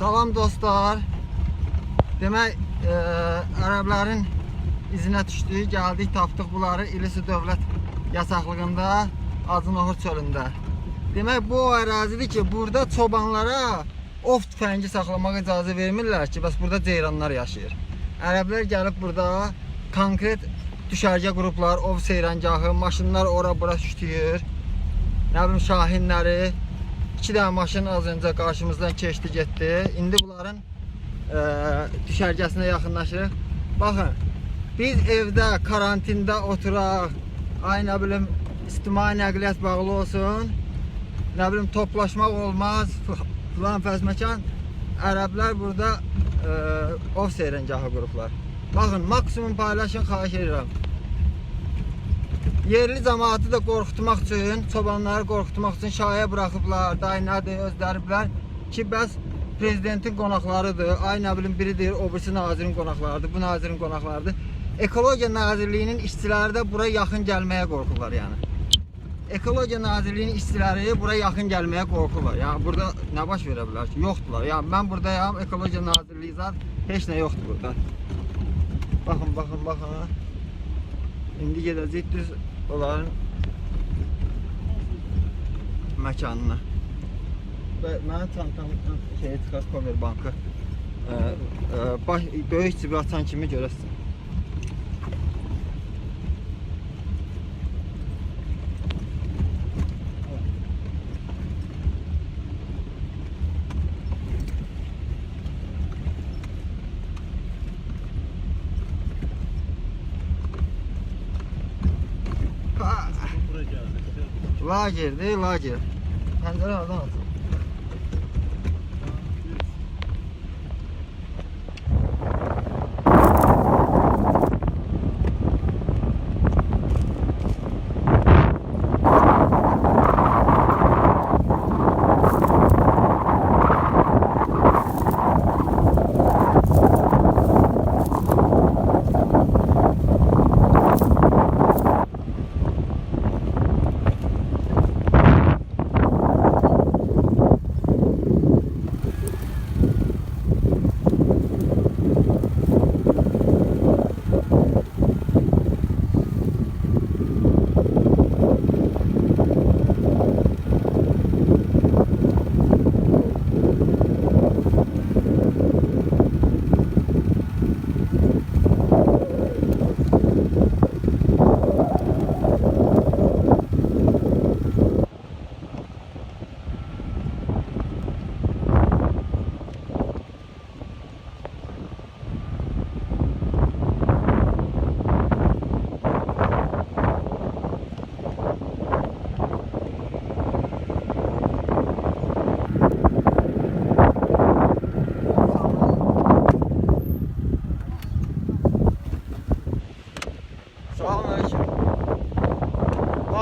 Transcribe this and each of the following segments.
Salam dostlar. Demək, e, ərəblərin izinə düşdük, gəldik, tapdıq bunları İlisi dövlət yasaqlığında Acınohur çölündə. Demək, bu o ərazidir ki, burada çobanlara ov tüfəngi saxlamağa icazə vermirlər ki, bəs burada ceyranlar yaşayır. Ərəblər gəlib burada konkret düşərgə qruplar, ov seyrəngahı, maşınlar ora bura şütüyür. Nə bilim şahinləri, iki dənə maşın az öncə qarşımızdan keçdi getdi. İndi bunların e, düşərgəsinə yaxınlaşırıq. Baxın, biz evdə karantində oturaq. Ay nə bilim ictimai nəqliyyat bağlı olsun. Nə bilim toplaşmaq olmaz. Filan fəzməkan. Ərəblər burada e, ov seyrəngahı qruplar. Baxın, maksimum paylaşın, xahiş edirəm. Yerli cəmaatı da qorxutmaq üçün, çobanları qorxutmaq üçün şaya buraxıblar, day nədir, özləriblər ki, bəs prezidentin qonaqlarıdır. Ay nə bilim biri deyir, o birisi nazirin qonaqlarıdır, bu nazirin qonaqlarıdır. Ekologiya Nazirliyinin işçiləri də bura yaxın gəlməyə qorxurlar yəni. Ekologiya Nazirliyinin işçiləri bura yaxın gəlməyə qorxurlar. Yəni burada nə baş verə bilər ki? Yoxdular. Yəni mən buradayam, Ekologiya Nazirliyi zat heç nə yoxdur burada. Baxın, baxın, baxın. İndi gedəcəyik düz onların məkanına. Və mənim çantamdan şeyi çıxart Power bankı. Ə, ə, baş, böyük cibi açan kimi görəsən. 垃圾，那是垃圾，看这那那。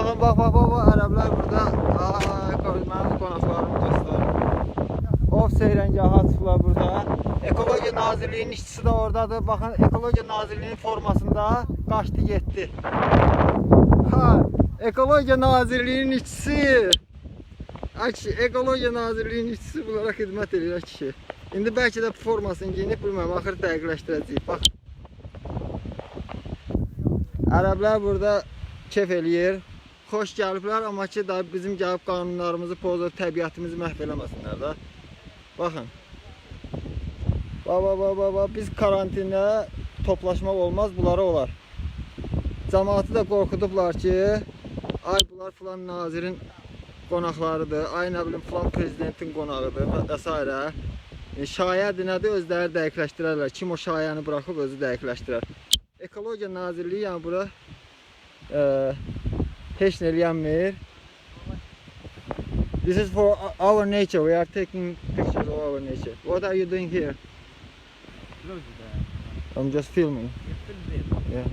Bakın bak bak bak bak Ərəblər burada. Mənim qonaqlarım, dostlarım. Ov seyrəngahı açıblar burada. Ekologiya Nazirliyinin işçisi də oradadır. Baxın Ekologiya Nazirliyinin formasında qaçdı getdi. Ha, Ekologiya Nazirliyinin işçisi. Ay Ekologiya Nazirliyinin işçisi bunlara xidmət edir kişi. İndi bəlkə də formasını geyinib bilmirəm, axır dəqiqləşdirəcəyik. Bax. Ərəblər burada kef eləyir. Xoş gəliblər, amma ki da bizim gəlib qanunlarımızı pozub, təbiətimizi məhv eləməsinlər də. Baxın. Baba baba baba biz karantində toplaşmaq olmaz, bunlara olar. Cəmaatı da qorxudublar ki, ay bunlar filan nazirin qonaqlarıdır, ay nə bilim filan prezidentin qonağıdır və s. E, şayədir nədir özləri dəqiqləşdirərlər. Kim o şayəni buraxıb özü dəqiqləşdirər. Ekologiya Nazirliyi yəni bura e, This is for our nature. We are taking pictures of our nature. What are you doing here? I'm just filming. Yeah.